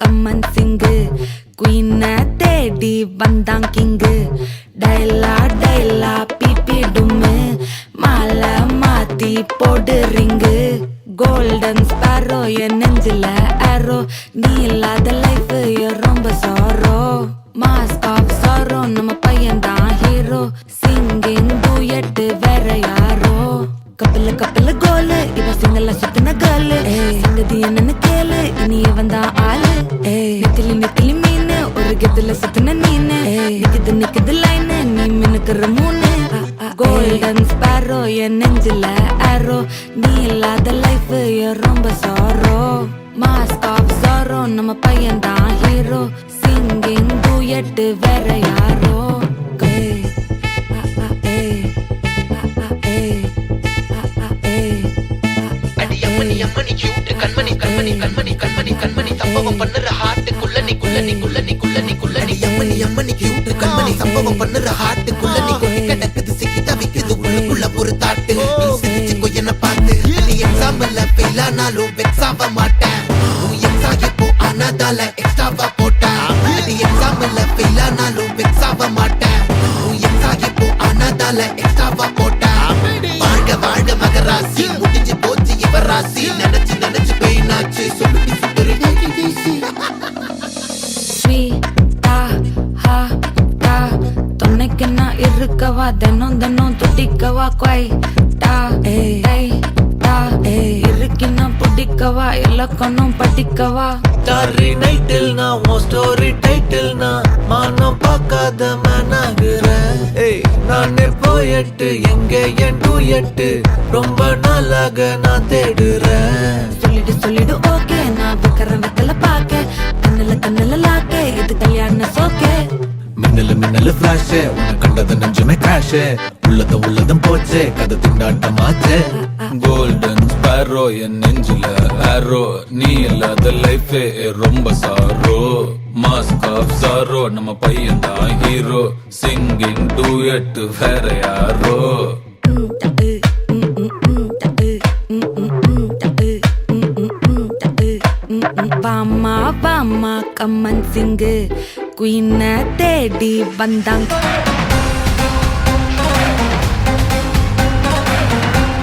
கம்மன் சிங்கு. குயின தேடி வந்தான் king. டைலா டைலா BP மாலை மாத்தி போடு ரிங்கு. கோல்டன் ஸ்பாரோ என் நெஞ்சில ஆரோ நீ இல்லாத லைஃப் ரொம்ப சாரோ மாஸ்க் ஆஃப் சாரோ நம்ம பையன் தான் ஹீரோ சிங்கிங் டூயட்டு வேற யாரோ. கப்பல கப்பல கோலு. இவ சிங்கல சுத்தின கேளு சங்கதி என்னன்னு நீ இனி ஆளு நெத்திலி நெத்திலி மீன் ஒரு கெத்துல சுத்தின நீனு நிக்குது நிக்குது லைனு நீ மினுக்குற மூணு கோல்டன் ஸ்பாரோ என் நெஞ்சில ஆரோ நீ இல்லாத லைஃப் ரொம்ப சாரோ மாஸ்க் ஆஃப் சாரோ நம்ம பையன் தான் ஹீரோ சிங்கிங் டூயட்டு வேற யாரோ. அம்மனி அம்மனி கியூட் கண்மணி சம்பவம் பண்ணுற ஹார்ட்டுக்குள்ள நீ கொட்டி கிடக்குது சிக்கி தவிக்குது உள்ளுக்குள்ள ஒரு தாட்டு. நீ சிரிச்சுக்கோ என்ன பார்த்து. நீ எக்ஸாம்ல ஃபெயில் ஆனாலும் வெக்ஸ் ஆக மாட்டேன். உன் எக்ஸா இப்போ ஆனதால எக்ஸ்ட்ராவா போட்டேன். நீ எக்ஸாம்ல ஃபெயில் ஆனாலும் வெக்ஸ் ஆக மாட்டேன். உன் எக்ஸா இப்போ ஆனதால எக்ஸ்ட்ராவா போட்டேன். வாழ்க வாழ்க மகராசி. துணைக்கு நான் இருக்கவா? தினம் தினம் துடிக்கவா? கொய் டா ஏய் டா இருக்கினா பிடிக்கவா? இலக்கணம் படிக்கவா? ஸ்டாரி நைட்டில் நான் உன் ஸ்டோரி டைட்டில் நான். மானம் பார்க்காத மனாகிறேன் நானே போயட்டு எங்க என் டூயட்டு ரொம்ப நாளாக நான் தேடுறேன். சொல்லிடு சொல்லிடு ஓகே. நான் வைக்கிற வெத்தல பாக்க ஃபிளாஷ் உன்னை கண்டது நெஞ்சுமே கிராஷ் உள்ளத உள்ளதும் போச்சே. கதை திண்டாட்டம் ஆச்சு கோல்டன் ஸ்பாரோ என் நெஞ்சில ஆரோ நீ இல்லாத லைஃபே ரொம்ப சாரோ மாஸ்க் ஆஃப் சாரோ நம்ம பையன் தான் ஹீரோ சிங்கிங் டூயட் வேற யாரோ. வாமா வாமா கம்மன் சிங்கு. குயின தேடி வந்தாங்க